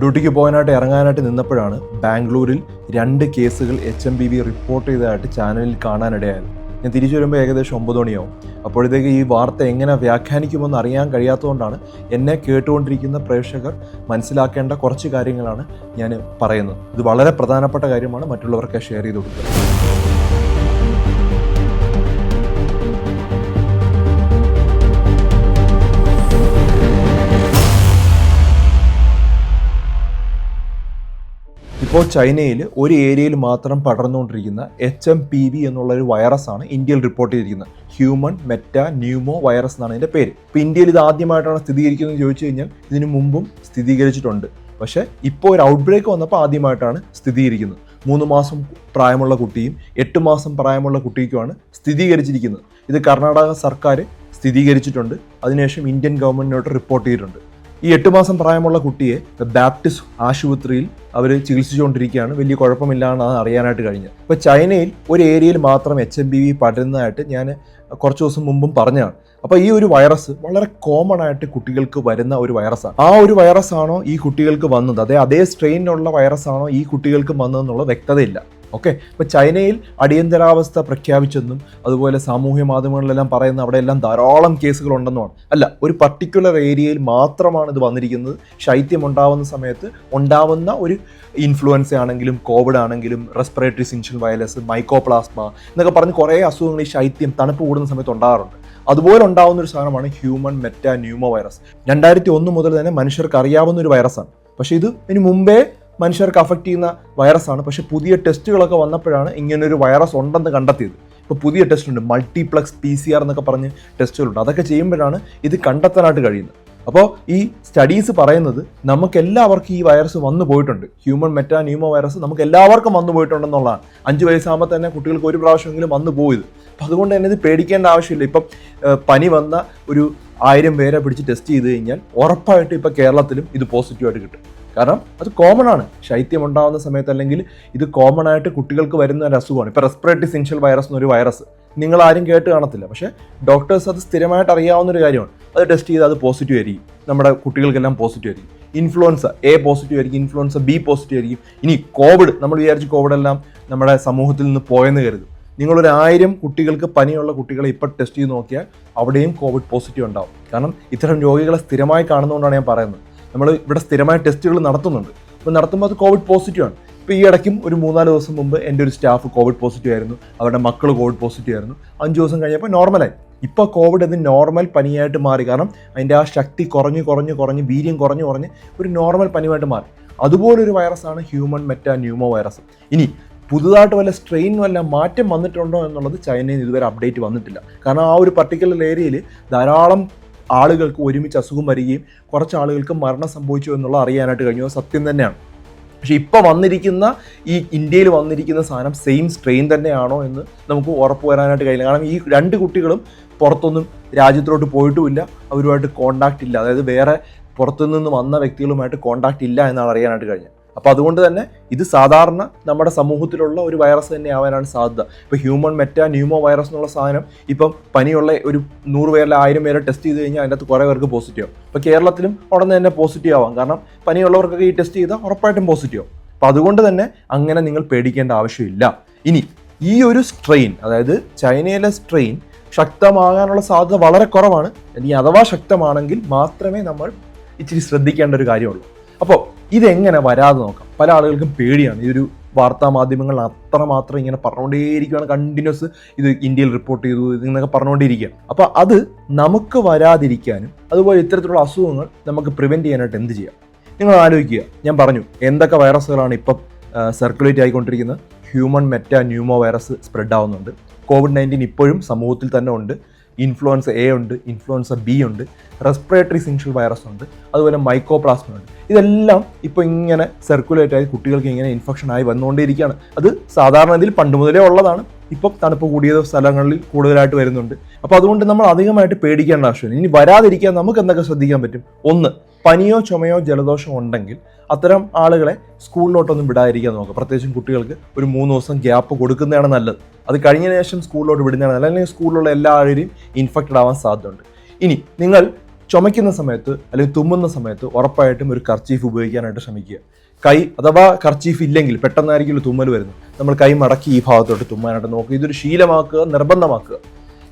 ഡ്യൂട്ടിക്ക് പോകാനായിട്ട് ഇറങ്ങാനായിട്ട് നിന്നപ്പോഴാണ് ബാംഗ്ലൂരിൽ രണ്ട് കേസുകൾ H M B B report ചെയ്തതായിട്ട് ചാനലിൽ കാണാനിടയായത്. ഞാൻ തിരിച്ചു വരുമ്പോൾ ഏകദേശം ഒമ്പത് മണിയാവും. അപ്പോഴത്തേക്ക് ഈ വാർത്ത എങ്ങനെ വ്യാഖ്യാനിക്കുമെന്ന് അറിയാൻ കഴിയാത്തതുകൊണ്ടാണ് എന്നെ കേട്ടുകൊണ്ടിരിക്കുന്ന പ്രേക്ഷകർ മനസ്സിലാക്കേണ്ട കുറച്ച് കാര്യങ്ങളാണ് ഞാൻ പറയുന്നത്. ഇത് വളരെ പ്രധാനപ്പെട്ട കാര്യമാണ്. മറ്റുള്ളവർക്ക് ഷെയർ ചെയ്ത് കൊടുക്കുക. ഇപ്പോൾ ചൈനയിൽ ഒരു ഏരിയയിൽ മാത്രം പടർന്നുകൊണ്ടിരിക്കുന്ന എച്ച് എം പി വി എന്നുള്ള ഒരു വൈറസാണ് ഇന്ത്യയിൽ റിപ്പോർട്ട് ചെയ്തിരിക്കുന്നത്. ഹ്യൂമൻ മെറ്റ ന്യൂമോ വൈറസ് എന്നാണ് ഇതിന്റെ പേര്. ഇപ്പോൾ ഇന്ത്യയിൽ ഇത് ആദ്യമായിട്ടാണ് സ്ഥിരീകരിക്കുന്നത് ചോദിച്ചു കഴിഞ്ഞാൽ ഇതിനു മുമ്പും സ്ഥിരീകരിച്ചിട്ടുണ്ട് പക്ഷേ ഇപ്പോൾ ഒരു ഔട്ട് ബ്രേക്ക് വന്നപ്പോൾ ആദ്യമായിട്ടാണ് സ്ഥിരീകരിക്കുന്നത് മൂന്ന് മാസം പ്രായമുള്ള കുട്ടിയും എട്ട് മാസം പ്രായമുള്ള കുട്ടിക്കുമാണ് സ്ഥിരീകരിച്ചിരിക്കുന്നത് ഇത് കർണാടക സർക്കാർ സ്ഥിരീകരിച്ചിട്ടുണ്ട് അതിനുശേഷം ഇന്ത്യൻ ഗവൺമെന്റിനോട്ട് റിപ്പോർട്ട് ചെയ്തിട്ടുണ്ട്. ഈ എട്ട് മാസം പ്രായമുള്ള കുട്ടിയെ ബാപ്റ്റിസ്റ്റ് ആശുപത്രിയിൽ അവർ ചികിത്സിച്ചുകൊണ്ടിരിക്കുകയാണ്. വലിയ കുഴപ്പമില്ല എന്നാണ് അറിയാനായിട്ട് കഴിഞ്ഞത് ഇപ്പോൾ ചൈനയിൽ ഒരു ഏരിയയിൽ മാത്രം എച്ച് എം ബി വി പടരുന്നതായിട്ട് ഞാൻ കുറച്ച് ദിവസം മുമ്പും പറഞ്ഞതാണ്. അപ്പോൾ ഈ ഒരു വൈറസ് വളരെ കോമൺ ആയിട്ട് കുട്ടികൾക്ക് വരുന്ന ഒരു വൈറസാണ് ആ ഒരു വൈറസ് ആണോ ഈ കുട്ടികൾക്ക് വന്നത്? അതേ അതേ സ്ട്രെയിനിലുള്ള വൈറസ് ആണോ ഈ കുട്ടികൾക്ക് വന്നതെന്നുള്ള വ്യക്തതയില്ല. ഓക്കെ? ഇപ്പോൾ ചൈനയിൽ അടിയന്തരാവസ്ഥ പ്രഖ്യാപിച്ചെന്നും അതുപോലെ സാമൂഹ്യ മാധ്യമങ്ങളിലെല്ലാം പറയുന്ന അവിടെയെല്ലാം ധാരാളം കേസുകൾ ഉണ്ടെന്നുമാണ് അല്ല ഒരു പർട്ടിക്കുലർ ഏരിയയിൽ മാത്രമാണ് ഇത് വന്നിരിക്കുന്നത്. ശൈത്യം ഉണ്ടാവുന്ന സമയത്ത് ഉണ്ടാവുന്ന ഒരു ഇൻഫ്ലുവൻസ ആണെങ്കിലും കോവിഡ് ആണെങ്കിലും റെസ്പിറേറ്ററി സിൻഷ്യൽ വൈറസ് മൈക്കോപ്ലാസ്മ എന്നൊക്കെ പറഞ്ഞ് കുറേ അസുഖങ്ങൾ ഈ ശൈത്യം തണുപ്പ് കൂടുന്ന സമയത്ത് ഉണ്ടാകാറുണ്ട്. അതുപോലെ ഉണ്ടാകുന്ന ഒരു സാധനമാണ് ഹ്യൂമൻ മെറ്റാന്യൂമോ വൈറസ് രണ്ടായിരത്തി ഒന്ന് മുതൽ തന്നെ മനുഷ്യർക്ക് അറിയാവുന്ന ഒരു വൈറസാണ് പക്ഷേ ഇത് ഇനി മുമ്പേ മനുഷ്യർക്ക് അഫക്റ്റ് ചെയ്യുന്ന വൈറസാണ് പക്ഷേ പുതിയ ടെസ്റ്റുകളൊക്കെ വന്നപ്പോഴാണ് ഇങ്ങനൊരു വൈറസ് ഉണ്ടെന്ന് കണ്ടെത്തിയത്. ഇപ്പോൾ പുതിയ ടെസ്റ്റ് ഉണ്ട്. മൾട്ടിപ്ലക്സ് പി സി ആർ എന്നൊക്കെ പറഞ്ഞ് ടെസ്റ്റുകളുണ്ട് അതൊക്കെ ചെയ്യുമ്പോഴാണ് ഇത് കണ്ടെത്താനായിട്ട് കഴിയുന്നത്. അപ്പോൾ ഈ സ്റ്റഡീസ് പറയുന്നത് നമുക്ക് എല്ലാവർക്കും ഈ വൈറസ് വന്നു പോയിട്ടുണ്ട്. ഹ്യൂമൻ മെറ്റാ ന്യൂമോ വൈറസ് നമുക്ക് എല്ലാവർക്കും വന്നു പോയിട്ടുണ്ടെന്നുള്ളതാണ്. അഞ്ച് വയസ്സാകുമ്പോൾ തന്നെ കുട്ടികൾക്ക് ഒരു പ്രാവശ്യമെങ്കിലും വന്നു പോയത്. അപ്പോൾ അതുകൊണ്ട് തന്നെ ഇത് പേടിക്കേണ്ട ആവശ്യമില്ല. ഇപ്പം പനി വന്ന ഒരു ആയിരം പേരെ പിടിച്ച് ടെസ്റ്റ് ചെയ്ത് കഴിഞ്ഞാൽ ഉറപ്പായിട്ടും ഇപ്പോൾ കേരളത്തിലും ഇത് പോസിറ്റീവായിട്ട് കിട്ടും. കാരണം അത് കോമൺ ആണ്. ശൈത്യം ഉണ്ടാകുന്ന സമയത്ത് അല്ലെങ്കിൽ ഇത് കോമൺ ആയിട്ട് കുട്ടികൾക്ക് വരുന്ന ഒരു അസുഖമാണ്. ഇപ്പോൾ റെസ്പിറേറ്ററി സിൻഷ്യൽ വൈറസ് എന്നൊരു വൈറസ് നിങ്ങൾ ആരും കേട്ട് കാണത്തില്ല. പക്ഷേ ഡോക്ടേഴ്സ് അത് സ്ഥിരമായിട്ട് അറിയാവുന്ന ഒരു കാര്യമാണ്. അത് ടെസ്റ്റ് ചെയ്ത് അത് പോസിറ്റീവ് ആയിരിക്കും. നമ്മുടെ കുട്ടികൾക്കെല്ലാം പോസിറ്റീവ് ആയിരിക്കും. ഇൻഫ്ലുവൻസ എ പോസിറ്റീവ് ആയിരിക്കും. ഇൻഫ്ലുവൻസ ബി പോസിറ്റീവ് ആയിരിക്കും. ഇനി കോവിഡ് നമ്മൾ വിചാരിച്ച് കോവിഡ് എല്ലാം നമ്മുടെ സമൂഹത്തിൽ നിന്ന് പോയെന്ന് കരുതും. നിങ്ങളൊരു ആയിരം കുട്ടികൾക്ക് പനിയുള്ള കുട്ടികളെ ഇപ്പോൾ ടെസ്റ്റ് ചെയ്ത് നോക്കിയാൽ അവിടെയും കോവിഡ് പോസിറ്റീവ് ഉണ്ടാവും. കാരണം ഇത്തരം രോഗികളെ സ്ഥിരമായി കാണുന്നതുകൊണ്ടാണ് ഞാൻ പറയുന്നത്. നമ്മൾ ഇവിടെ സ്ഥിരമായ ടെസ്റ്റുകൾ നടത്തുന്നുണ്ട്. അപ്പോൾ നടത്തുമ്പോൾ അത് കോവിഡ് പോസിറ്റീവ് ആണ്. ഇപ്പോൾ ഈ ഇടയ്ക്കും ഒരു മൂന്നാൽ ദിവസം മുമ്പ് എന്റെ ഒരു സ്റ്റാഫ് കോവിഡ് പോസിറ്റീവ് ആയിരുന്നു. അവരുടെ മക്കൾ കോവിഡ് പോസിറ്റീവ് ആയിരുന്നു. അഞ്ച് ദിവസം കഴിഞ്ഞപ്പോൾ നോർമലായി. ഇപ്പോൾ കോവിഡ് അത് നോർമൽ പനിയായിട്ട് മാറി. കാരണം അതിന്റെ ആ ശക്തി കുറഞ്ഞ് കുറഞ്ഞ് കുറഞ്ഞ് വീര്യം കുറഞ്ഞ് കുറഞ്ഞ് ഒരു നോർമൽ പനിയായിട്ട് മാറി. അതുപോലൊരു വൈറസാണ് ഹ്യൂമൻ മെറ്റാ ന്യൂമോ വൈറസ്. ഇനി പുതുതായിട്ട് വല്ല സ്ട്രെയിൻ വല്ല മാറ്റം വന്നിട്ടുണ്ടോ എന്നുള്ളത് ചൈനയിൽ ഇതുവരെ അപ്ഡേറ്റ് വന്നിട്ടില്ല. കാരണം ആ ഒരു പർട്ടിക്കുലർ ഏരിയയിൽ ധാരാളം ആളുകൾക്ക് ഒരുമിച്ച് അസുഖം വരികയും കുറച്ച് ആളുകൾക്ക് മരണം സംഭവിച്ചു എന്നുള്ള അറിയാനായിട്ട് കഴിഞ്ഞു. സത്യം തന്നെയാണ്. പക്ഷേ ഇപ്പോൾ വന്നിരിക്കുന്ന ഈ ഇന്ത്യയിൽ വന്നിരിക്കുന്ന സാധനം സെയിം സ്ട്രെയിൻ തന്നെയാണോ എന്ന് നമുക്ക് ഉറപ്പ് വരാനായിട്ട് കഴിയില്ല. കാരണം ഈ രണ്ട് കുട്ടികളും പുറത്തൊന്നും രാജ്യത്തിലോട്ട് പോയിട്ടുമില്ല. അവരുമായിട്ട് കോണ്ടാക്റ്റ് ഇല്ല. അതായത് വേറെ പുറത്തുനിന്ന് വന്ന വ്യക്തികളുമായിട്ട് കോണ്ടാക്റ്റ് ഇല്ല എന്നാണ് അറിയാനായിട്ട് കഴിഞ്ഞത്. അപ്പോൾ അതുകൊണ്ട് തന്നെ ഇത് സാധാരണ നമ്മുടെ സമൂഹത്തിലുള്ള ഒരു വൈറസ് തന്നെ ആവാനാണ് സാധ്യത. ഇപ്പോൾ ഹ്യൂമൺ മെറ്റാ ന്യൂമോ വൈറസ് എന്നുള്ള സാധനം ഇപ്പം പനിയുള്ള ഒരു നൂറ് പേരിൽ ആയിരം പേരെ ടെസ്റ്റ് ചെയ്ത് കഴിഞ്ഞാൽ അതിനകത്ത് കുറേ പേർക്ക് പോസിറ്റീവ് ആവും. ഇപ്പോൾ കേരളത്തിലും ഉടനെ തന്നെ പോസിറ്റീവ് ആവാം. കാരണം പനിയുള്ളവർക്കൊക്കെ ഈ ടെസ്റ്റ് ചെയ്താൽ ഉറപ്പായിട്ടും പോസിറ്റീവ് ആവും. അപ്പോൾ അതുകൊണ്ട് തന്നെ അങ്ങനെ നിങ്ങൾ പേടിക്കേണ്ട ആവശ്യമില്ല. ഇനി ഈ ഒരു സ്ട്രെയിൻ അതായത് ചൈനയിലെ സ്ട്രെയിൻ ശക്തമാകാനുള്ള സാധ്യത വളരെ കുറവാണ്. ഇനി അഥവാ ശക്തമാണെങ്കിൽ മാത്രമേ നമ്മൾ ഇച്ചിരി ശ്രദ്ധിക്കേണ്ട ഒരു കാര്യമുള്ളൂ. അപ്പോൾ ഇതെങ്ങനെ വരാതെ നോക്കാം? പല ആളുകൾക്കും പേടിയാണ്. ഈ ഒരു വാർത്താ മാധ്യമങ്ങൾ അത്രമാത്രം ഇങ്ങനെ പറഞ്ഞുകൊണ്ടേയിരിക്കുകയാണ് കണ്ടിന്യൂസ് ഇത് ഇന്ത്യയിൽ റിപ്പോർട്ട് ചെയ്തു ഇതെന്നൊക്കെ പറഞ്ഞുകൊണ്ടിരിക്കുക അപ്പോൾ അത് നമുക്ക് വരാതിരിക്കാനും അതുപോലെ ഇത്തരത്തിലുള്ള അസുഖങ്ങൾ നമുക്ക് പ്രിവെന്റ് ചെയ്യാനായിട്ട് എന്ത് ചെയ്യാം? നിങ്ങൾ ആലോചിക്കുക. ഞാൻ പറഞ്ഞു എന്തൊക്കെ വൈറസുകളാണ് ഇപ്പം സർക്കുലേറ്റ് ആയിക്കൊണ്ടിരിക്കുന്നത്? Human metapneumovirus spread ആവുന്നുണ്ട്. കോവിഡ് നയന്റീൻ ഇപ്പോഴും സമൂഹത്തിൽ തന്നെ ഉണ്ട്. ഇൻഫ്ലുവൻസ എ ഉണ്ട് ഇൻഫ്ലുവൻസ ബി ഉണ്ട് റെസ്പിറേറ്ററി സിൻഷ്യൽ വൈറസ് ഉണ്ട് അതുപോലെ മൈക്കോപ്ലാസ്മ ഉണ്ട്. ഇതെല്ലാം ഇപ്പോൾ ഇങ്ങനെ സർക്കുലേറ്റ് ആയി കുട്ടികൾക്ക് ഇങ്ങനെ ഇൻഫെക്ഷൻ ആയി വന്നുകൊണ്ടിരിക്കുകയാണ് അത് സാധാരണ ഇതിൽ പണ്ട് മുതലേ ഉള്ളതാണ്. ഇപ്പം തണുപ്പ് കൂടിയ സ്ഥലങ്ങളിൽ കൂടുതലായിട്ട് വരുന്നുണ്ട്. അപ്പോൾ അതുകൊണ്ട് നമ്മൾ അധികമായിട്ട് പേടിക്കേണ്ട ആവശ്യമില്ല. ഇനി വരാതിരിക്കാൻ നമുക്ക് എന്തൊക്കെ ശ്രദ്ധിക്കാൻ പറ്റും? ഒന്ന് പനിയോ ചുമയോ ജലദോഷമോ ഉണ്ടെങ്കിൽ അത്തരം ആളുകളെ സ്കൂളിലോട്ടൊന്നും വിടാതിരിക്കാൻ നോക്കുക. പ്രത്യേകിച്ചും കുട്ടികൾക്ക് ഒരു മൂന്ന് ദിവസം ഗ്യാപ്പ് കൊടുക്കുന്നതാണ് നല്ലത്. അത് കഴിഞ്ഞ ശേഷം സ്കൂളിലോട്ട് വിടുന്നതാണ് അല്ലെങ്കിൽ സ്കൂളിലുള്ള എല്ലാ എല്ലാവരെയും ഇൻഫെക്റ്റഡ് ആവാൻ സാധ്യതയുണ്ട്. ഇനി നിങ്ങൾ ചുമയ്ക്കുന്ന സമയത്ത് അല്ലെങ്കിൽ തുമ്മുന്ന സമയത്ത് ഉറപ്പായിട്ടും ഒരു കർച്ചീഫ് ഉപയോഗിക്കാനായിട്ട് ശ്രമിക്കുക. കൈ അഥവാ കർച്ചീഫ് ഇല്ലെങ്കിൽ പെട്ടെന്നായിരിക്കും തുമ്മൽ വരുന്നത്. നമ്മൾ കൈ മടക്കി ഈ ഭാഗത്തോട്ട് തുമ്മാനായിട്ട് നോക്കുക. ഇതൊരു ശീലമാക്കുക നിർബന്ധമാക്കുക.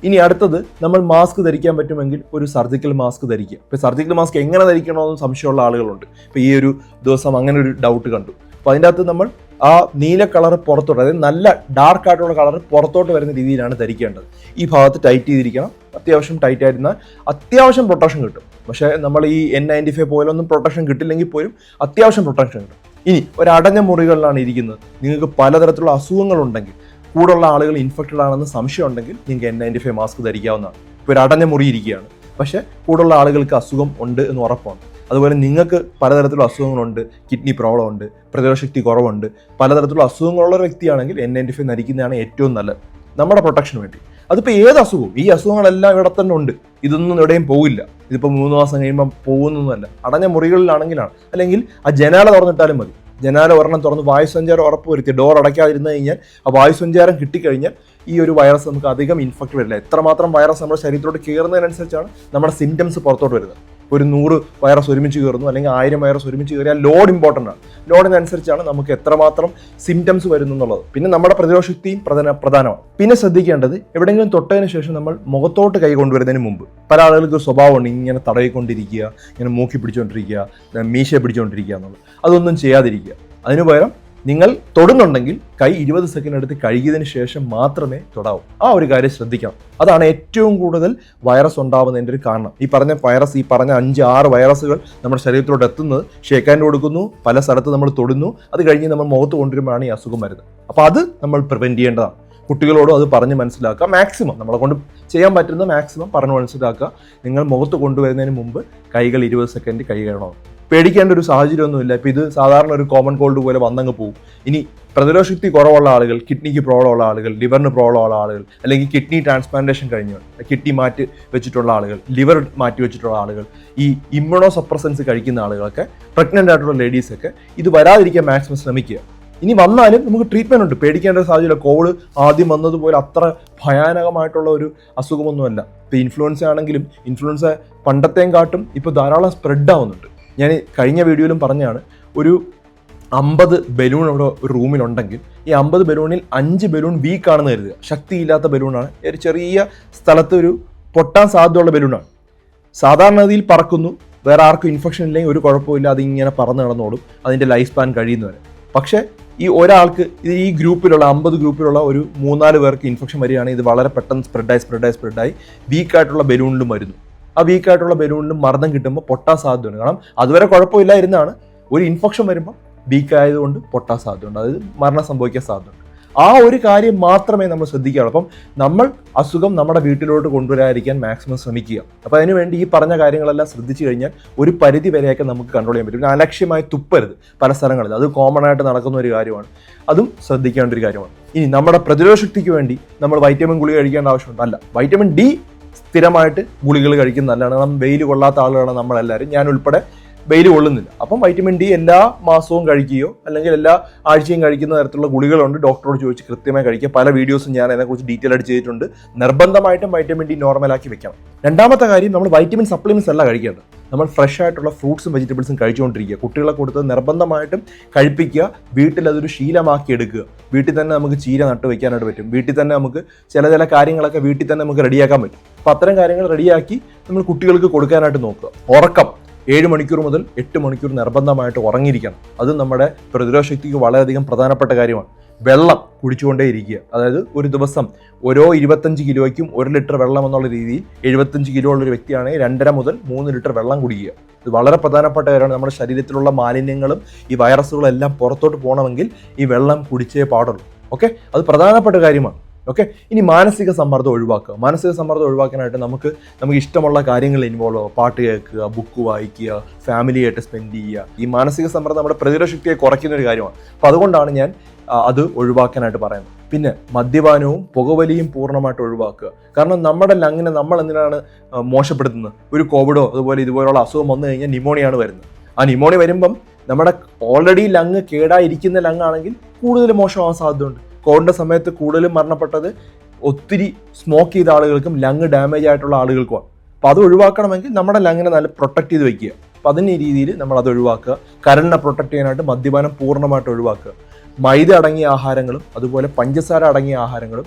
ഇനി അടുത്തത് നമ്മൾ മാസ്ക് ധരിക്കാൻ പറ്റുമെങ്കിൽ ഒരു സർജിക്കൽ മാസ്ക് ധരിക്കുക. ഇപ്പോൾ സർജിക്കൽ മാസ്ക് എങ്ങനെ ധരിക്കണമെന്ന് സംശയമുള്ള ആളുകളുണ്ട്. ഇപ്പോൾ ഈ ഒരു ദിവസം അങ്ങനെ ഒരു ഡൗട്ട് കണ്ടു. അപ്പോൾ അതിന്റെ അകത്ത് നമ്മൾ ആ നീല കളർ പുറത്തോട്ട് അതായത് നല്ല ഡാർക്ക് ആയിട്ടുള്ള കളർ പുറത്തോട്ട് വരുന്ന രീതിയിലാണ് ധരിക്കേണ്ടത്. ഈ ഭാഗത്ത് ടൈറ്റ് ചെയ്തിരിക്കണം. അത്യാവശ്യം ടൈറ്റ് ആയിരുന്നാൽ അത്യാവശ്യം പ്രൊട്ടക്ഷൻ കിട്ടും. പക്ഷേ നമ്മൾ ഈ എൻ നയന്റി ഫൈവ് പോലൊന്നും പ്രൊട്ടക്ഷൻ കിട്ടില്ലെങ്കിൽ പോലും അത്യാവശ്യം പ്രൊട്ടക്ഷൻ കിട്ടും. ഇനി ഒരു അടഞ്ഞ മുറികളിലാണ് ഇരിക്കുന്നത്. നിങ്ങൾക്ക് പലതരത്തിലുള്ള അസുഖങ്ങളുണ്ടെങ്കിൽ കൂടുള്ള ആളുകൾ ഇൻഫെക്റ്റഡ് ആണെന്ന് സംശയം ഉണ്ടെങ്കിൽ നിങ്ങൾക്ക് എൻ നയന്റി ഫൈവ് മാസ്ക് ധരിക്കാവുന്നതാണ്. ഇപ്പോൾ ഒരു അടഞ്ഞ മുറി ഇരിക്കുകയാണ്. പക്ഷേ കൂടുള്ള ആളുകൾക്ക് അസുഖം ഉണ്ട് എന്ന് ഉറപ്പാണ്. അതുപോലെ നിങ്ങൾക്ക് പലതരത്തിലുള്ള അസുഖങ്ങളുണ്ട് കിഡ്നി പ്രോബ്ലം ഉണ്ട് പ്രതിരോധശക്തി കുറവുണ്ട്. പലതരത്തിലുള്ള അസുഖങ്ങളുള്ള വ്യക്തിയാണെങ്കിൽ എൻ നയന്റി ഫൈവ് ധരിക്കുന്നതാണ് ഏറ്റവും നല്ലത്. നമ്മുടെ പ്രൊട്ടക്ഷന് വേണ്ടി. അതിപ്പോൾ ഏത് അസുഖവും ഈ അസുഖങ്ങളെല്ലാം ഇവിടെ തന്നെ ഉണ്ട്. ഇതൊന്നും എവിടെയും പോകില്ല ഇതിപ്പോൾ മൂന്ന് മാസം കഴിയുമ്പോൾ പോകുന്നൊന്നുമല്ല. അടഞ്ഞ മുറികളിലാണെങ്കിലാണ്. അല്ലെങ്കിൽ ആ ജനാല തുറന്നിട്ടാലും മതി. ജനാല ഒരെണ്ണം തുറന്ന് വായുസഞ്ചാരം ഉറപ്പുവരുത്തി ഡോർ അടയ്ക്കാതിരുന്നു കഴിഞ്ഞാൽ ആ വായുസഞ്ചാരം കിട്ടിക്കഴിഞ്ഞാൽ ഈ ഒരു വൈറസ് നമുക്ക് അധികം ഇൻഫെക്റ്റ് വരില്ല. എത്രമാത്രം വൈറസ് നമ്മുടെ ശരീരത്തിലോട്ട് കയറുന്നതിനനുസരിച്ചാണ് നമ്മുടെ സിംറ്റംസ് പുറത്തോട്ട് വരുന്നത്. ഒരു നൂറ് വൈറസ് ഒരുമിച്ച് കയറുന്നു അല്ലെങ്കിൽ ആയിരം വൈറസ് ഒരുമിച്ച് കയറിയാൽ ലോഡ് ഇമ്പോർട്ടന്റ് ആണ്. ലോഡിനനുസരിച്ചാണ് നമുക്ക് എത്രമാത്രം സിംറ്റംസ് വരുന്നു എന്നുള്ളത് പിന്നെ നമ്മുടെ പ്രതിരോധശക്തിയും പ്രധാന പ്രധാനമാണ്. പിന്നെ ശ്രദ്ധിക്കേണ്ടത് എവിടെയെങ്കിലും തൊട്ടതിന് ശേഷം നമ്മൾ മുഖത്തോട്ട് കൈ കൊണ്ടുവരുന്നതിന് മുമ്പ്. പല ആളുകൾക്ക് സ്വഭാവമുണ്ട് ഇങ്ങനെ തടയിക്കൊണ്ടിരിക്കുക ഇങ്ങനെ മൂക്കി പിടിച്ചുകൊണ്ടിരിക്കുക മീശ പിടിച്ചുകൊണ്ടിരിക്കുക എന്നുള്ളത്. അതൊന്നും ചെയ്യാതിരിക്കുക. അതിനു പകരം നിങ്ങൾ തൊടുന്നുണ്ടെങ്കിൽ കൈ ഇരുപത് സെക്കൻഡ് എടുത്ത് കഴുകിയതിന് ശേഷം മാത്രമേ തൊടാവൂ. ആ ഒരു കാര്യം ശ്രദ്ധിക്കണം. അതാണ് ഏറ്റവും കൂടുതൽ വൈറസ് ഉണ്ടാവുന്നതിന്റെ ഒരു കാരണം. ഈ പറഞ്ഞ വൈറസ് ഈ പറഞ്ഞ അഞ്ച് ആറ് വൈറസുകൾ നമ്മുടെ ശരീരത്തിലോട്ട് എത്തുന്നത് ഷേക്കാൻഡ് കൊടുക്കുന്നു പല സ്ഥലത്ത് നമ്മൾ തൊടുന്നു അത് കഴിഞ്ഞ് നമ്മൾ മുഖത്ത് കൊണ്ടുവരുമ്പോഴാണ് ഈ അസുഖം വരുന്നത്. അപ്പോൾ അത് നമ്മൾ പ്രിവെന്റ് ചെയ്യേണ്ടതാണ്. കുട്ടികളോടും അത് പറഞ്ഞ് മനസ്സിലാക്കുക. മാക്സിമം നമ്മളെ കൊണ്ട് ചെയ്യാൻ പറ്റുന്ന മാക്സിമം പറഞ്ഞ് മനസ്സിലാക്കുക. നിങ്ങൾ മുഖത്ത് കൊണ്ടുവരുന്നതിന് മുമ്പ് കൈകൾ ഇരുപത് സെക്കൻഡ് കഴുകണം. പേടിക്കേണ്ട ഒരു സാഹചര്യമൊന്നുമില്ല. ഇപ്പം ഇത് സാധാരണ ഒരു കോമൺ കോൾഡ് പോലെ വന്നങ്ങ് പോകും ഇനി പ്രതിരോധശക്തി കുറവുള്ള ആളുകൾ കിഡ്നിക്ക് പ്രോബ്ലം ഉള്ള ആളുകൾ ലിവറിന് പ്രോബ്ലം ഉള്ള ആളുകൾ അല്ലെങ്കിൽ കിഡ്നി ട്രാൻസ്പ്ലാന്റേഷൻ കഴിഞ്ഞു കിഡ്നി മാറ്റി വെച്ചിട്ടുള്ള ആളുകൾ ലിവർ മാറ്റി വെച്ചിട്ടുള്ള ആളുകൾ ഈ ഇമ്മ്യൂണോ സപ്രസൻസ് കഴിക്കുന്ന ആളുകളൊക്കെ പ്രഗ്നന്റ് ആയിട്ടുള്ള ലേഡീസൊക്കെ ഇത് വരാതിരിക്കാൻ മാക്സിമം ശ്രമിക്കുക. ഇനി വന്നാലും നമുക്ക് ട്രീറ്റ്മെന്റ് ഉണ്ട്. പേടിക്കേണ്ട സാഹചര്യം കോവിഡ് ആദ്യം വന്നതുപോലെ അത്ര ഭയാനകമായിട്ടുള്ള ഒരു അസുഖമൊന്നുമല്ല. ഇപ്പോൾ ഇൻഫ്ലുവൻസ ആണെങ്കിലും ഇൻഫ്ലുവൻസ പണ്ടത്തെയും കാട്ടും ഇപ്പോൾ ധാരാളം സ്പ്രെഡ് ആവുന്നുണ്ട്. ഞാൻ കഴിഞ്ഞ വീഡിയോയിലും പറഞ്ഞാണ് ഒരു അമ്പത് ബലൂൺ അവിടെ ഒരു റൂമിലുണ്ടെങ്കിൽ ഈ അമ്പത് ബലൂണിൽ അഞ്ച് ബലൂൺ വീക്ക് ആണെന്ന് കരുതുക. ശക്തിയില്ലാത്ത ബലൂണാണ്. ഒരു ചെറിയ സ്ഥലത്ത് ഒരു പൊട്ടാൻ സാധ്യതയുള്ള ബലൂണാണ്. സാധാരണഗതിയിൽ പറക്കുന്നു വേറെ ആർക്കും ഇൻഫെക്ഷൻ ഇല്ലെങ്കിൽ ഒരു കുഴപ്പമില്ല അതിങ്ങനെ പറന്ന് നടന്നോളും അതിന്റെ ലൈഫ് സ്പാൻ കഴിയുന്നവരെ പക്ഷേ ഈ ഒരാൾക്ക് ഇത് ഈ ഗ്രൂപ്പിലുള്ള അമ്പത് ഗ്രൂപ്പിലുള്ള ഒരു മൂന്നാൽ പേർക്ക് ഇൻഫെക്ഷൻ വരികയാണെങ്കിൽ ഇത് വളരെ പെട്ടെന്ന് സ്പ്രെഡായി സ്പ്രെഡായി സ്പ്രെഡായി വീക്കായിട്ടുള്ള ബലൂണിലും വരുന്നു. ആ വീക്കായിട്ടുള്ള ബലൂണിന് മർദ്ദം കിട്ടുമ്പോൾ പൊട്ടാൻ സാധ്യതയുണ്ട്. കാരണം അതുവരെ കുഴപ്പമില്ലായിരുന്നാണ്. ഒരു ഇൻഫെക്ഷൻ വരുമ്പോൾ വീക്ക് ആയതുകൊണ്ട് പൊട്ടാൻ സാധ്യതയുണ്ട്. അതായത് മരണം സംഭവിക്കാൻ സാധ്യതയുണ്ട്. ആ ഒരു കാര്യം മാത്രമേ നമ്മൾ ശ്രദ്ധിക്കുകയുള്ളൂ അപ്പം നമ്മൾ അസുഖം നമ്മുടെ വീട്ടിലോട്ട് കൊണ്ടുവരാതിരിക്കാൻ മാക്സിമം ശ്രമിക്കുക. അപ്പോൾ അതിനുവേണ്ടി ഈ പറഞ്ഞ കാര്യങ്ങളെല്ലാം ശ്രദ്ധിച്ചു കഴിഞ്ഞാൽ ഒരു പരിധി വരെയൊക്കെ നമുക്ക് കൺട്രോൾ ചെയ്യാൻ പറ്റും. പിന്നെ അലക്ഷ്യമായി തുപ്പരുത് പല സ്ഥലങ്ങളിൽ. അത് കോമൺ ആയിട്ട് നടക്കുന്ന ഒരു കാര്യമാണ്. അതും ശ്രദ്ധിക്കേണ്ട ഒരു കാര്യമാണ്. ഇനി നമ്മുടെ പ്രതിരോധ ശക്തിക്ക് വേണ്ടി നമ്മൾ വൈറ്റമിൻ ഗുളിക കഴിക്കേണ്ട ആവശ്യമുണ്ട്. അല്ല വൈറ്റമിൻ ഡി സ്ഥിരമായിട്ട് ഗുളികൾ കഴിക്കുന്ന നല്ലതാണ്. കാരണം വെയിൽ കൊള്ളാത്ത ആളുകളാണ് നമ്മളെല്ലാവരും. ഞാൻ ഉൾപ്പെടെ വെയിൽ കൊള്ളുന്നില്ല. അപ്പം വൈറ്റമിൻ ഡി എല്ലാ മാസവും കഴിക്കുകയോ അല്ലെങ്കിൽ എല്ലാ ആഴ്ചയും കഴിക്കുന്ന തരത്തിലുള്ള ഗുളികളുണ്ട് ഡോക്ടറോട് ചോദിച്ച് കൃത്യമായി കഴിക്കുക. പല വീഡിയോസും ഞാൻ അതിനെക്കുറിച്ച് ഡീറ്റെയിൽ ആയിട്ട് ചെയ്തിട്ടുണ്ട്. നിർബന്ധമായിട്ടും വൈറ്റമിൻ ഡി നോർമലാക്കി വെക്കണം. രണ്ടാമത്തെ കാര്യം നമ്മൾ വൈറ്റമിൻ സപ്ലിമെന്റ്സ് അല്ല കഴിക്കേണ്ടത്. നമ്മൾ ഫ്രഷ് ആയിട്ടുള്ള ഫ്രൂട്ട്സും വെജിറ്റബിൾസും കഴിച്ചുകൊണ്ടിരിക്കുക. കുട്ടികളെ കൊടുത്ത് നിർബന്ധമായിട്ടും കഴിപ്പിക്കുക. വീട്ടിൽ അതൊരു ശീലമാക്കി എടുക്കുക. വീട്ടിൽ തന്നെ നമുക്ക് ചീര നട്ട് വെക്കാനായിട്ട് പറ്റും. വീട്ടിൽ തന്നെ നമുക്ക് ചില ചില കാര്യങ്ങളൊക്കെ വീട്ടിൽ തന്നെ നമുക്ക് റെഡിയാക്കാൻ പറ്റും. അപ്പോൾ അത്തരം കാര്യങ്ങൾ റെഡിയാക്കി നമ്മൾ കുട്ടികൾക്ക് കൊടുക്കാനായിട്ട് നോക്കുക. ഉറക്കം. ഏഴ് മണിക്കൂർ മുതൽ എട്ട് മണിക്കൂർ നിർബന്ധമായിട്ട് ഉറങ്ങിയിരിക്കണം. അത് നമ്മുടെ പ്രതിരോധ ശക്തിക്ക് വളരെയധികം പ്രധാനപ്പെട്ട കാര്യമാണ്. വെള്ളം കുടിച്ചുകൊണ്ടേ ഇരിക്കുക അതായത് ഒരു ദിവസം ഓരോ ഇരുപത്തഞ്ച് കിലോയ്ക്കും ഒരു ലിറ്റർ വെള്ളം എന്നുള്ള രീതിയിൽ എഴുപത്തഞ്ച് കിലോ ഉള്ള ഒരു വ്യക്തിയാണെങ്കിൽ രണ്ടര മുതൽ മൂന്ന് ലിറ്റർ വെള്ളം കുടിക്കുക. ഇത് വളരെ പ്രധാനപ്പെട്ട കാര്യമാണ്. നമ്മുടെ ശരീരത്തിലുള്ള മാലിന്യങ്ങളും ഈ വൈറസുകളും എല്ലാം പുറത്തോട്ട് പോകണമെങ്കിൽ ഈ വെള്ളം കുടിച്ചേ പാടുള്ളൂ. ഓക്കെ? അത് പ്രധാനപ്പെട്ട കാര്യമാണ്. ഓക്കെ? ഇനി മാനസിക സമ്മർദ്ദം ഒഴിവാക്കുക. മാനസിക സമ്മർദ്ദം ഒഴിവാക്കാനായിട്ട് നമുക്ക് നമുക്ക് ഇഷ്ടമുള്ള കാര്യങ്ങളിൽ ഇൻവോൾവ് ആവുക. പാട്ട് കേൾക്കുക ബുക്ക് വായിക്കുക ഫാമിലിയായിട്ട് സ്പെൻഡ് ചെയ്യുക. ഈ മാനസിക സമ്മർദ്ദം നമ്മുടെ പ്രതിരോധ ശക്തിയെ കുറയ്ക്കുന്ന ഒരു കാര്യമാണ്. അപ്പോൾ അതുകൊണ്ടാണ് ഞാൻ അത് ഒഴിവാക്കാനായിട്ട് പറയുന്നത് പിന്നെ മദ്യപാനവും പുകവലിയും പൂർണമായിട്ട് ഒഴിവാക്കുക. കാരണം നമ്മുടെ ലങ്ങിനെ നമ്മൾ എന്തിനാണ് മോശപ്പെടുത്തുന്നത്? ഒരു കോവിഡോ അതുപോലെ ഇതുപോലുള്ള അസുഖം വന്നു കഴിഞ്ഞാൽ നിമോണിയാണ് വരുന്നത്. ആ നിമോണി വരുമ്പം നമ്മുടെ ഓൾറെഡി ലങ് കേടായിരിക്കുന്ന ലങ് ആണെങ്കിൽ കൂടുതൽ മോശമാവാൻ സാധ്യതയുണ്ട്. കോവിഡിന്റെ സമയത്ത് കൂടുതലും മരണപ്പെട്ടത് ഒത്തിരി സ്മോക്ക് ചെയ്ത ആളുകൾക്കും ലങ് ഡാമേജ് ആയിട്ടുള്ള ആളുകൾക്കുമാണ്. അപ്പോൾ അത് ഒഴിവാക്കണമെങ്കിൽ നമ്മുടെ ലങ്ങിനെ നല്ല പ്രൊട്ടക്ട് ചെയ്ത് വെക്കുക. അപ്പോൾ അതിന്റെ രീതിയിൽ നമ്മൾ അത് ഒഴിവാക്കുക. കരളിനെ പ്രൊട്ടക്ട് ചെയ്യാനായിട്ട് മദ്യപാനം പൂർണമായിട്ട് ഒഴിവാക്കുക. മൈദ അടങ്ങിയ ആഹാരങ്ങളും അതുപോലെ പഞ്ചസാര അടങ്ങിയ ആഹാരങ്ങളും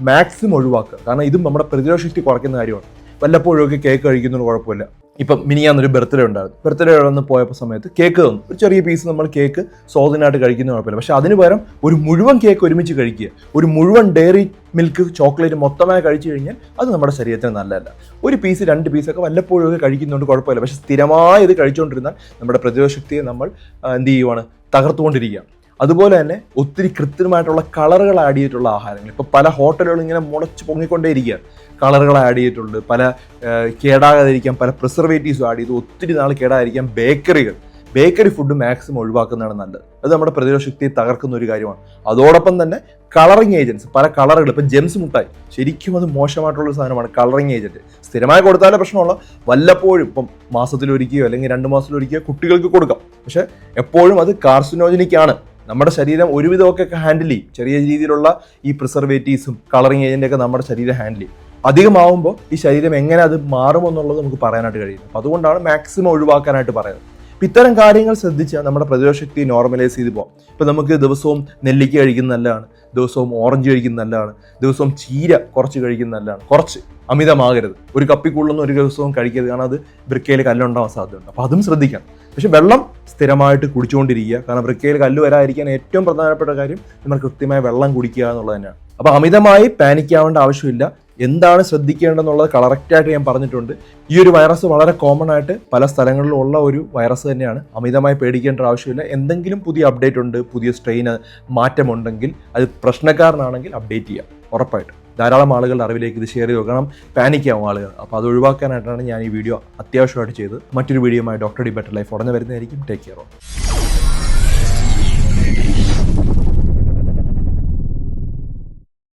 മാക്സിമം ഒഴിവാക്കുക. കാരണം ഇതും നമ്മുടെ പ്രതിരോധ ശക്തി കുറയ്ക്കുന്ന കാര്യമാണ്. വല്ലപ്പോഴൊക്കെ കേക്ക് കഴിക്കുന്നതിന് കുഴപ്പമില്ല. ഇപ്പം മിനിയാന്നൊരു ബർത്ത്ഡേ ഉണ്ടായിരുന്നു. ബർത്ത്ഡേ ഒന്ന് പോയപ്പോൾ സമയത്ത് കേക്ക് തന്നു. ഒരു ചെറിയ പീസ് നമ്മൾ കേക്ക് സ്വാധീനമായിട്ട് കഴിക്കുന്ന കുഴപ്പമില്ല. പക്ഷേ അതിന് പകരം ഒരു മുഴുവൻ കേക്ക് ഒരുമിച്ച് കഴിക്കുക. ഒരു മുഴുവൻ ഡെയറി മിൽക്ക് ചോക്ലേറ്റ് മൊത്തമായി കഴിച്ചു കഴിഞ്ഞാൽ അത് നമ്മുടെ ശരീരത്തിന് നല്ലതല്ല. ഒരു പീസ് രണ്ട് പീസൊക്കെ വല്ലപ്പോഴൊക്കെ കഴിക്കുന്നതുകൊണ്ട് കുഴപ്പമില്ല. പക്ഷേ സ്ഥിരമായി ഇത് കഴിച്ചുകൊണ്ടിരുന്നാൽ നമ്മുടെ പ്രതിരോധ ശക്തിയെ നമ്മൾ എന്ത് ചെയ്യുവാണ്? തകർത്തുകൊണ്ടിരിക്കുക അതുപോലെ തന്നെ ഒത്തിരി കൃത്രിമമായിട്ടുള്ള കളറുകൾ ആഡ് ചെയ്തിട്ടുള്ള ആഹാരങ്ങൾ. ഇപ്പോൾ പല ഹോട്ടലുകളും ഇങ്ങനെ മുളച്ച് പൊങ്ങിക്കൊണ്ടേയിരിക്കുകയാണ്. കളറുകൾ ആഡ് ചെയ്തിട്ടുണ്ട്. പല കേടാകാതിരിക്കാം കേടാകാതിരിക്കാൻ പല പ്രിസർവേറ്റീവ്സും ആഡ് ചെയ്ത്. ഒത്തിരി നാൾ കേടാതിരിക്കാൻ ബേക്കറികൾ ബേക്കറി ഫുഡ് മാക്സിമം ഒഴിവാക്കുന്നതാണ് നല്ലത്. അത് നമ്മുടെ പ്രതിരോധ ശക്തിയെ തകർക്കുന്ന ഒരു കാര്യമാണ്. അതോടൊപ്പം തന്നെ കളറിങ് ഏജൻസ് പല കളറുകൾ ഇപ്പം ജെംസ് മുട്ടായി. ശരിക്കും അത് മോശമായിട്ടുള്ള സാധനമാണ് കളറിങ് ഏജന്റ് സ്ഥിരമായി കൊടുത്താലേ പ്രശ്നമുള്ള. വല്ലപ്പോഴും ഇപ്പം മാസത്തിലൊരിക്കുകയോ അല്ലെങ്കിൽ രണ്ട് മാസത്തിലൊരിക്കുകയോ കുട്ടികൾക്ക് കൊടുക്കാം. പക്ഷേ എപ്പോഴും അത് കാർസിനോജനിക് ആണ്. നമ്മുടെ ശരീരം ഒരുവിധമൊക്കെ ഹാൻഡിൽ ചെയ്യും. ചെറിയ രീതിയിലുള്ള ഈ പ്രിസർവേറ്റീവ്സും കളറിങ് ഏജന്റൊക്കെ നമ്മുടെ ശരീരം ഹാൻഡിൽ ചെയ്യും. അധികമാവുമ്പോൾ ഈ ശരീരം എങ്ങനെ അത് മാറുമെന്നുള്ളത് നമുക്ക് പറയാനായിട്ട് കഴിയും അപ്പോൾ അതുകൊണ്ടാണ് മാക്സിമം ഒഴിവാക്കാനായിട്ട് പറയുന്നത്. അപ്പം ഇത്തരം കാര്യങ്ങൾ ശ്രദ്ധിച്ചാൽ നമ്മുടെ പ്രതിരോധശക്തി നോർമലൈസ് ചെയ്ത് പോകാം ഇപ്പം നമുക്ക് ദിവസവും നെല്ലിക്ക കഴിക്കുന്നത് നല്ലതാണ് ദിവസവും ഓറഞ്ച് കഴിക്കുന്നത് നല്ലതാണ്. ദിവസവും ചീര കുറച്ച് കഴിക്കുന്നത് നല്ലതാണ്. കുറച്ച് അമിതമാകരുത്. ഒരു കപ്പി കൂടുതലൊന്നും ഒരു ദിവസവും കഴിക്കരുത്. കാരണം അത് വൃക്കയിൽ കല്ലുണ്ടാവാൻ സാധ്യതയുണ്ട്. അപ്പോൾ അതും ശ്രദ്ധിക്കണം. പക്ഷേ വെള്ളം സ്ഥിരമായിട്ട് കുടിച്ചുകൊണ്ടിരിക്കുക. കാരണം വൃക്കയിൽ കല്ല് വരാതിരിക്കാൻ ഏറ്റവും പ്രധാനപ്പെട്ട കാര്യം നമ്മൾ കൃത്യമായി വെള്ളം കുടിക്കുക എന്നുള്ളത് തന്നെയാണ്. അപ്പോൾ അമിതമായി പാനിക്കാവേണ്ട ആവശ്യമില്ല. എന്താണ് ശ്രദ്ധിക്കേണ്ടതെന്നുള്ളത് കറക്റ്റായിട്ട് ഞാൻ പറഞ്ഞിട്ടുണ്ട്. ഈ ഒരു വൈറസ് വളരെ കോമൺ ആയിട്ട് പല സ്ഥലങ്ങളിലും ഉള്ള ഒരു വൈറസ് തന്നെയാണ്. അമിതമായി പേടിക്കേണ്ട ആവശ്യമില്ല. എന്തെങ്കിലും പുതിയ അപ്ഡേറ്റ് ഉണ്ട് പുതിയ സ്ട്രെയിന് മാറ്റമുണ്ടെങ്കിൽ അത് പ്രശ്നക്കാരനാണെങ്കിൽ അപ്ഡേറ്റ് ചെയ്യാം. ഉറപ്പായിട്ടും. ധാരാളം ആളുകളുടെ അറിവിലേക്ക് ഇത് ഷെയർ ചെയ്ത് നോക്കണം പാനിക് ആവും ആളുകൾ. അപ്പോൾ അത് ഒഴിവാക്കാനായിട്ടാണ് ഞാൻ ഈ വീഡിയോ അത്യാവശ്യമായിട്ട് ചെയ്തത്. മറ്റൊരു വീഡിയോയുമായി ഡോക്ടർ ഡി ബെറ്റർ ലൈഫ് ഉടനെ വരുന്നതായിരിക്കും. Take care